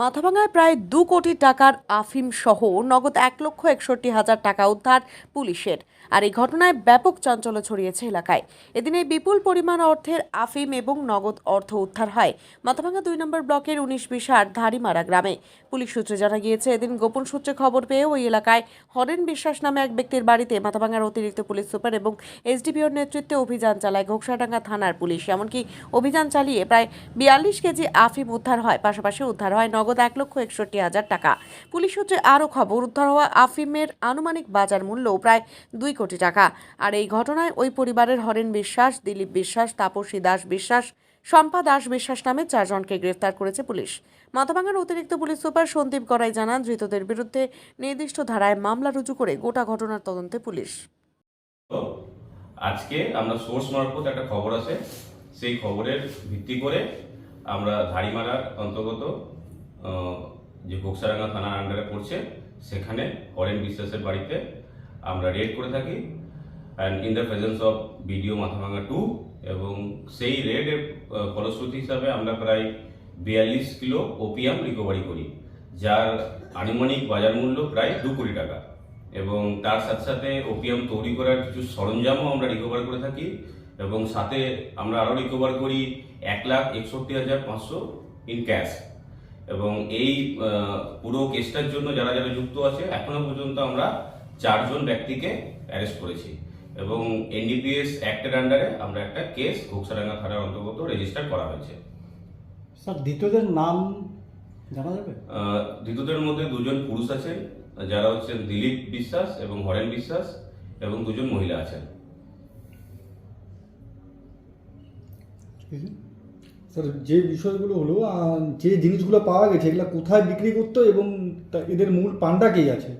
মাথাভাঙায় প্রায় দু কোটি টাকার আফিম সহ নগদ এক লক্ষ একষট্টি হাজার টাকা উদ্ধার পুলিশের। আর এই ঘটনায় ব্যাপক চাঞ্চল্য ছড়িয়েছে এলাকায়। এদিন বিপুল পরিমাণ অর্থের আফিম এবং নগদ অর্থ উদ্ধার হয়। মাথাভাঙা দুই নম্বর ব্লকের উনিশ বিশার ধারিমারা গ্রামে। পুলিশ সূত্রে জানা গিয়েছে, এদিন গোপন সূত্রে খবর পেয়ে ওই এলাকায় হরেন বিশ্বাস নামে এক ব্যক্তির বাড়িতে মাথাভাঙার অতিরিক্ত পুলিশ সুপার এবং এসডিপিওর নেতৃত্বে অভিযান চালায় ঘোকসাডাঙ্গা থানার পুলিশ। এমনকি অভিযান চালিয়ে প্রায় বিয়াল্লিশ কেজি আফিম উদ্ধার হয়, পাশাপাশি উদ্ধার হয় নগদ এক লক্ষ একষট্টি হাজার টাকা। পুলিশ সূত্রে আরও খবর, উদ্ধার হওয়া আফিমের আনুমানিক বাজার মূল্য প্রায় দুই কোটি টাকা। আর এই ঘটনায় ওই পরিবারের হরেন বিশ্বাস, দিলীপ বিশ্বাস, তাপসী দাস বিশ্বাস, শম্পা দাস বিশ্বাস নামে চারজনকে গ্রেফতার করেছে পুলিশ। মাথাভাঙার অতিরিক্ত পুলিশ সুপার সন্দীপ গড়াই জানান, ধৃতদের বিরুদ্ধে নির্দিষ্ট ধারায় মামলা রুজু করে গোটা ঘটনার তদন্তে পুলিশ। আজকে আমরা সোর্স মারফত একটা খবর আছে। সেই খবরের ভিত্তি করে আমরা ধারিমারার অন্তর্গত যে বক্সারাঙ্গা থানার আন্ডারে পড়ছে, সেখানে হরেন বিশ্বাসের বাড়িতে আমরা রেড করে থাকি। And in the presence of BDO Mathabhanga two এবং সেই রেডের ফলশ্রুতি হিসাবে আমরা প্রায় বিয়াল্লিশ কিলো ওপিয়াম রিকভারি করি, যার আনুমানিক বাজার মূল্য প্রায় দু কোটি টাকা। এবং তার সাথে সাথে ওপিয়াম তৈরি করার কিছু সরঞ্জামও আমরা রিকভার করে থাকি, এবং সাথে আমরা আরও রিকভার করি এক লাখ একষট্টি হাজার পাঁচশো ইন ক্যাশ এবং এই পুরো কেসটার জন্য যারা যারা যুক্ত আছে এখনও পর্যন্ত আমরা চারজন ব্যক্তিকে অ্যারেস্ট করেছি। এবং এনডিপিএস অ্যাক্টের আন্ডারে আমরা একটা কেস ঘোকসাডাঙ্গা থানার অন্তর্গত রেজিস্টার করা হয়েছে। স্যার দ্বিতীয়দের নাম জানা যাবে? ধৃতদের মধ্যে দুজন পুরুষ আছেন যারা হচ্ছেন দিলীপ বিশ্বাস এবং হরেন বিশ্বাস এবং দুজন মহিলা আছেন। স্যার যে বিষয়গুলো হলো যে জিনিসগুলো পাওয়া গেছে, এগুলো কোথায় বিক্রি করতো এবং এদের মূল পান্ডা কে আছে?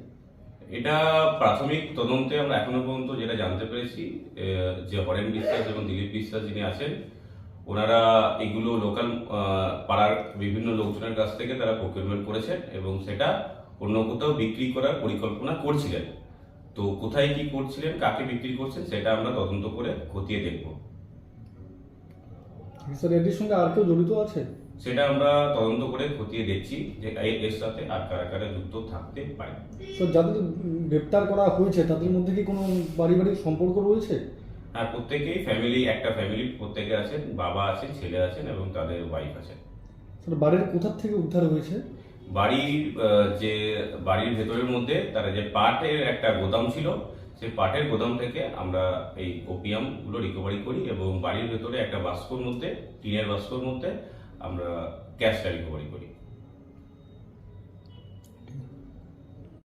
এটা প্রাথমিক তদন্তে আমরা এখনও পর্যন্ত যেটা জানতে পেরেছি যে হরেন বিশ্বাস এবং দিলীপ বিশ্বাস যিনি আছেন, ওনারা এগুলো লোকাল পাড়ার বিভিন্ন লোকজনের কাছ থেকে তারা প্রকিউরমেন্ট করেছেন এবং সেটা অন্য কোথাও বিক্রি করার পরিকল্পনা করছিলেন। তো কোথায় কি করছিলেন, কাকে বিক্রি করছেন, সেটা আমরা তদন্ত করে খতিয়ে দেখব। স্যার এদের সঙ্গে আর কেউ জড়িত আছে? সেটা আমরা তদন্ত করে খতিয়ে দেখছি যে এর সাথে আর কারা কারা যুক্ত থাকতে পারে। স্যার যাদের গ্রেপ্তার করা হয়েছে তাদের মধ্যে কি কোনো পারিবারিক সম্পর্ক রয়েছে? আর প্রত্যেকেই ফ্যামিলি একটা ফ্যামিলি প্রত্যেকে আছেন বাবা আছেন ছেলে আছেন এবং তাদের ওয়াইফ আছেন। স্যার বাড়ির কোথা থেকে উদ্ধার হয়েছে? বাড়ির যে বাড়ির ভেতরের মধ্যে তার যে পাটের একটা গোদাম ছিল সেই পাটের গোদাম থেকে আমরা এই ওপিয়ামগুলো রিকভারি করি এবং বাড়ির ভেতরে একটা বাস্কর মধ্যে, টিনের বাস্কর মধ্যে আমরা ক্যাশটা রিকভারি করি।